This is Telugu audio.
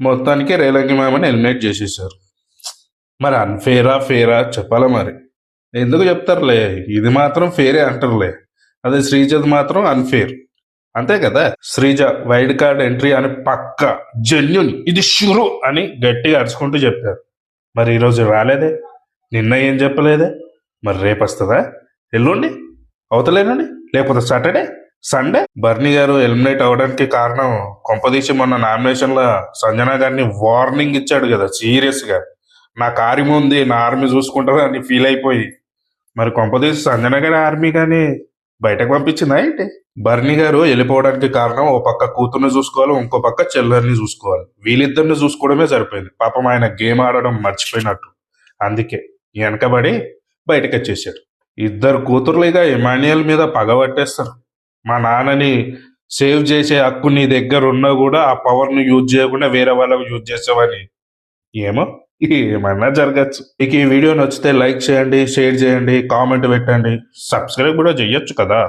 మొత్తానికి రేలంగి మామని ఎలిమినేట్ చేసేసారు. మరి అన్ఫేరా ఫేరా చెప్పాలా మరి? ఎందుకు చెప్తారులే? ఇది మాత్రం ఫేరే అంటారులే. అదే శ్రీజది మాత్రం అన్ఫేర్. అంతే కదా? శ్రీజ వైల్డ్ కార్డ్ ఎంట్రీ అని పక్క జెన్యున్ ఇది షురు అని గట్టిగా అరుచుకుంటూ చెప్పారు. మరి ఈరోజు రాలేదే? నిన్న ఏం చెప్పలేదే? మరి రేపు వస్తుందా ఎల్లుండి? అవతలేనండి? లేకపోతే సాటర్డే? సండే? బర్నీ గారు ఎలిమినేట్ అవడానికి కారణం కొంపదీసి మొన్న నామినేషన్లో సంజన గారిని వార్నింగ్ ఇచ్చాడు కదా సీరియస్గా నా కార్యం ఉంది నా ఆర్మీ చూసుకుంటారు అని ఫీల్ అయిపోయి. మరి కొంపదీసి సంజన గారి ఆర్మీ కానీ బయటకు పంపించిందా ఏంటి? బర్నీ గారు వెళ్ళిపోవడానికి కారణం ఓ పక్క కూతుర్ని చూసుకోవాలి ఇంకో పక్క చెల్లెల్ని చూసుకోవాలి. వీళ్ళిద్దరిని చూసుకోవడమే సరిపోయింది. పాపం ఆయన గేమ్ ఆడడం మర్చిపోయినట్టు. అందుకే వెనకబడి బయటకు వచ్చేసాడు. ఇద్దరు కూతుర్లుగా ఇమాన్యుయల్ మీద పగబట్టేస్తారు మా నాన్నని సేవ్ చేసే హక్కు నీ దగ్గర ఉన్నా కూడా ఆ పవర్ను యూజ్ చేయకుండా వేరే వాళ్ళకు యూజ్ చేసావని ఏమో? ఏమన్నా జరగచ్చు. మీకు ఈ వీడియో నచ్చితే లైక్ చేయండి షేర్ చేయండి కామెంట్ పెట్టండి. సబ్స్క్రైబ్ కూడా చేయొచ్చు కదా.